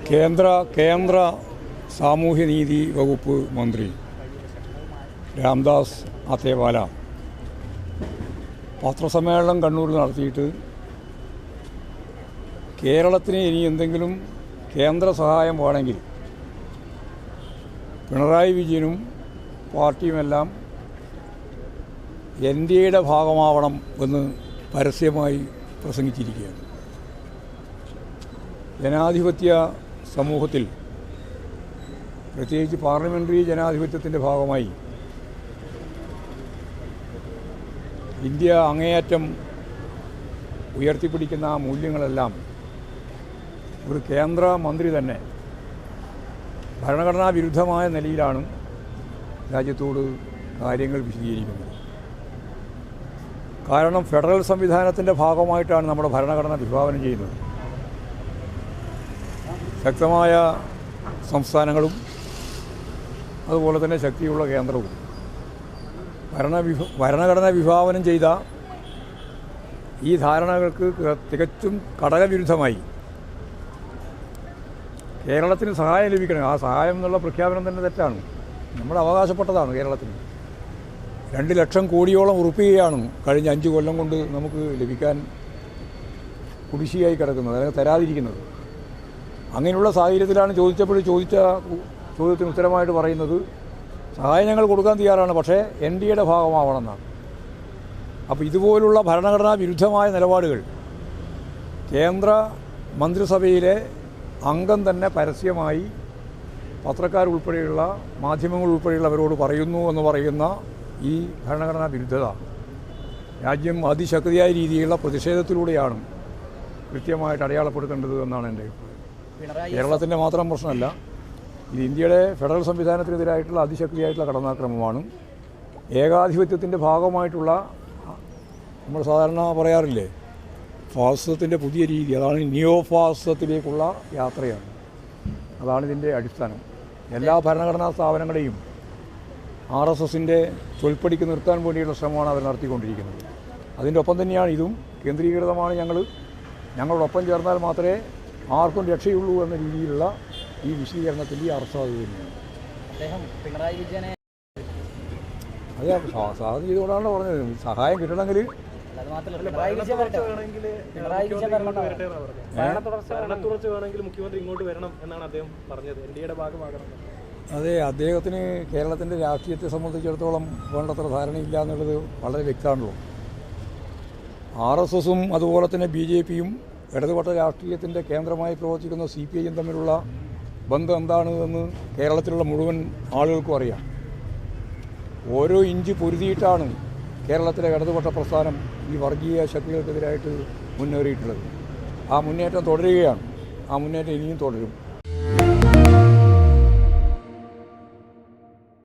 കേന്ദ്ര കേന്ദ്ര സാമൂഹ്യനീതി വകുപ്പ് മന്ത്രി രാംദാസ് അത്തേവാല പത്രസമ്മേളനം കണ്ണൂരിൽ നടത്തിയിട്ട് കേരളത്തിന് ഇനി എന്തെങ്കിലും കേന്ദ്ര സഹായം വേണമെങ്കിൽ പിണറായി വിജയനും പാർട്ടിയുമെല്ലാം എൻ ഡി എയുടെ ഭാഗമാവണം എന്ന് പരസ്യമായി പ്രസംഗിച്ചിരിക്കുകയാണ്. ജനാധിപത്യ സമൂഹത്തിൽ പ്രത്യേകിച്ച് പാർലമെന്ററി ജനാധിപത്യത്തിന്റെ ഭാഗമായി ഇന്ത്യ അങ്ങേയറ്റം ഉയർത്തിപ്പിടിക്കുന്ന ആ മൂല്യങ്ങളെല്ലാം ഒരു കേന്ദ്ര മന്ത്രി തന്നെ ഭരണഘടനാ വിരുദ്ധമായ നിലയിലാണ് രാജ്യത്തോട് കാര്യങ്ങൾ വിശദീകരിക്കുന്നത്. കാരണം ഫെഡറൽ സംവിധാനത്തിന്റെ ഭാഗമായിട്ടാണ് നമ്മുടെ ഭരണഘടന വിഭാവനം ചെയ്യുന്നത്. ശക്തമായ സംസ്ഥാനങ്ങളും അതുപോലെ തന്നെ ശക്തിയുള്ള കേന്ദ്രവും. ഭരണ വിഭ ഭരണഘടന വിഭാവനം ചെയ്ത ഈ ധാരണകൾക്ക് തികച്ചും ഘടകവിരുദ്ധമായി കേരളത്തിന് സഹായം ലഭിക്കണം. ആ സഹായം എന്നുള്ള പ്രഖ്യാപനം തന്നെ തെറ്റാണ്. നമ്മൾ അവകാശപ്പെട്ടതാണ് കേരളത്തിന്. രണ്ട് ലക്ഷം കോടിയോളം ഉറപ്പികയാണ് കഴിഞ്ഞ അഞ്ച് കൊല്ലം കൊണ്ട് നമുക്ക് ലഭിക്കാൻ കുടിശ്ശിയായി കിടക്കുന്നത് അല്ലെങ്കിൽ തരാതിരിക്കുന്നത്. അങ്ങനെയുള്ള സാഹചര്യത്തിലാണ് ചോദിച്ചപ്പോൾ ചോദിച്ച ചോദ്യത്തിന് ഉത്തരമായിട്ട് പറയുന്നത് സഹായം ഞങ്ങൾ കൊടുക്കാൻ തയ്യാറാണ് പക്ഷേ എൻ ഡി എയുടെ ഭാഗമാവണമെന്നാണ്. അപ്പോൾ ഇതുപോലുള്ള ഭരണഘടനാ വിരുദ്ധമായ നിലപാടുകൾ കേന്ദ്ര മന്ത്രിസഭയിലെ അംഗം തന്നെ പരസ്യമായി പത്രക്കാർ ഉൾപ്പെടെയുള്ള മാധ്യമങ്ങൾ ഉൾപ്പെടെയുള്ളവരോട് പറയുന്നു എന്ന് പറയുന്ന ഈ ഭരണഘടനാ വിരുദ്ധത രാജ്യം അതിശക്തിയായ രീതിയിലുള്ള പ്രതിഷേധത്തിലൂടെയാണ് കൃത്യമായിട്ട് അടയാളപ്പെടുത്തേണ്ടത് എന്നാണ് എന്റെ അഭിപ്രായം. കേരളത്തിന്റെ മാത്രം പ്രശ്നമല്ല ഇത് ഇന്ത്യയുടെ ഫെഡറൽ സംവിധാനത്തിനെതിരായിട്ടുള്ള അതിശക്തിയായിട്ടുള്ള കടന്നാക്രമമാണ്. ഏകാധിപത്യത്തിന്റെ ഭാഗമായിട്ടുള്ള നമ്മൾ സാധാരണ പറയാറില്ലേ ഫാസിസത്തിന്റെ പുതിയ രീതി അതാണ് നിയോ ഫാസിസത്തിലേക്കുള്ള യാത്രയാണ്. അതാണ് ഇതിന്റെ അടിസ്ഥാനം. എല്ലാ ഭരണഘടനാ സ്ഥാപനങ്ങളെയും ആർ എസ് എസിന്റെ തൊൽപ്പടിക്ക് നിർത്താൻ വേണ്ടിയുള്ള ശ്രമമാണ് അവർ നടത്തിക്കൊണ്ടിരിക്കുന്നത്. അതിന്റെ ഒപ്പം തന്നെയാണ് ഇതും കേന്ദ്രീകൃതമാണ് ഞങ്ങൾ ഞങ്ങളോടൊപ്പം ചേർന്നാൽ മാത്രമേ ആർക്കും രക്ഷയുള്ളൂ എന്ന രീതിയിലുള്ള ഈ വിശദീകരണത്തിന്റെ ഈ അർത്ഥം അത് തന്നെയാണ്. അദ്ദേഹം പിണറായി വിജയനെ അതെ സാധനം ചെയ്തുകൊണ്ടാണ് പറഞ്ഞത്. സഹായം കിട്ടണമെങ്കിൽ മുഖ്യമന്ത്രി ഇങ്ങോട്ട് വരണം എന്നാണ് അദ്ദേഹം പറഞ്ഞത്. എൻ ഡി എയുടെ ഭാഗമാകണം അതെ അദ്ദേഹത്തിന് കേരളത്തിന്റെ രാഷ്ട്രീയത്തെ സംബന്ധിച്ചിടത്തോളം വേണ്ടത്ര ധാരണയില്ല എന്നുള്ളത് വളരെ വ്യക്തമാണല്ലോ. ആർ എസ് എസും അതുപോലെ തന്നെ ബി ജെ പിയും ഇടതുപക്ഷ രാഷ്ട്രീയത്തിന്റെ കേന്ദ്രമായി പ്രവർത്തിക്കുന്ന സി പി ഐയും തമ്മിലുള്ള ബന്ധം എന്താണ് എന്ന് കേരളത്തിലുള്ള മുഴുവൻ ആളുകൾക്കും അറിയാം. ഓരോ ഇഞ്ച് പൊരുതിയിട്ടാണ് കേരളത്തിലെ ഇടതുപക്ഷ പ്രസ്ഥാനം ഈ വർഗീയ ശക്തികൾക്കെതിരായിട്ട് മുന്നേറിയിട്ടുള്ളത്. ആ മുന്നേറ്റം തുടരുകയാണ്. ആ മുന്നേറ്റം ഇനിയും തുടരും.